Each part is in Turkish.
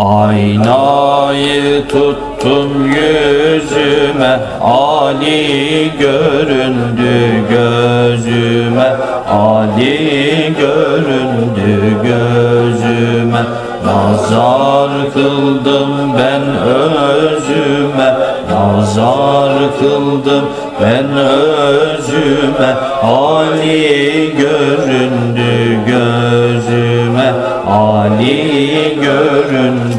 Aynayı tuttum yüzüme Ali göründü gözüme. Ali göründü gözüme. Nazar kıldım ben özüme. Nazar kıldım ben özüme. Ali göründü gözüme. Ali göründü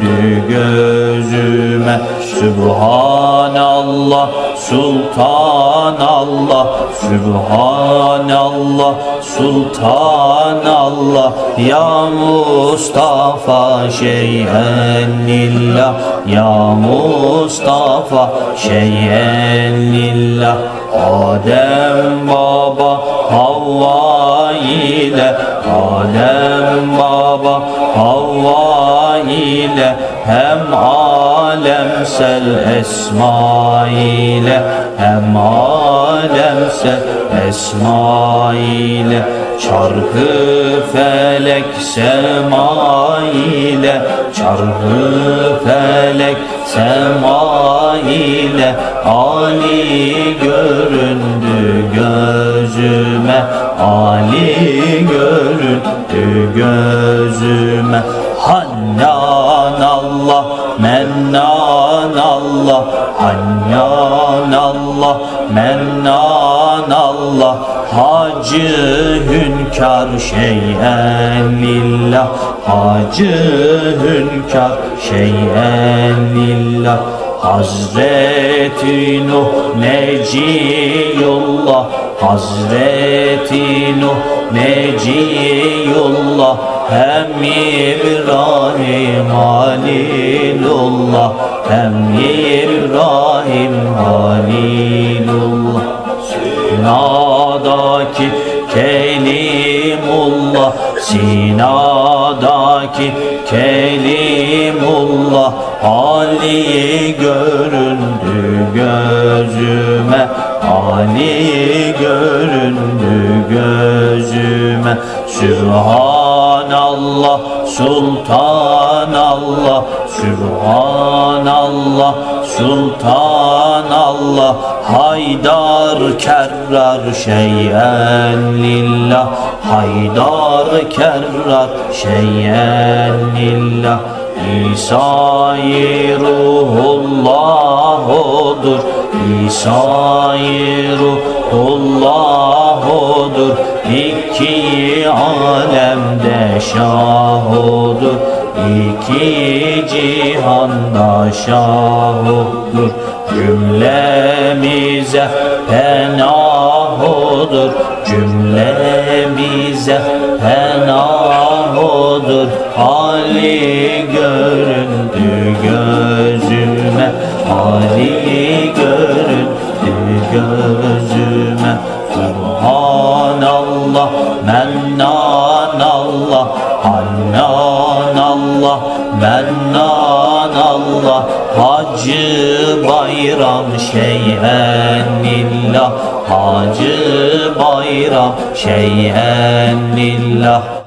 gözüme. Sübhanallah Sultanallah. Sübhanallah Sultanallah. Ya Mustafa şeyen lillah Ya Mustafa şeyen lillah Adem baba Havva ile. Adem baba Havva ile hem alemsel esma ile hem alemsel esma ile çarkı felek sema ile çarkı felek sema ile Ali göründü gözüme Ali göründü gözüme. Hannan Allah Mennan Allah Hannan Allah Mennan Allah Hacı hünkar şeyen lillah Hacı hünkar şeyen lillah Hazreti Nuh Neciyullah Hazreti Nuh Neciyullah Hem İbrahim Halilullah Hem İbrahim Halilullah. Sinadaki Kelimullah Sinadaki Kelimullah. Ali göründü gözüme Ali göründü gözüme Sübhanallah Sultanallah Sübhanallah Sultanallah Haydar kerrar şeyen lillah Haydar kerrar şeyen lillah. İsa'yı ruhullah odur İsa'yı ruhullah odur İki alemde şah odur İki cihanda şah odur Cümlemize penah odur Cümlemize penah odur Ali göründü gözüme Ali göründü gözüme. Subhanallah Mennan Allah Hannan Allah Mennan Allah Hacı bayram şeyen lillah Hacı bayram şeyen lillah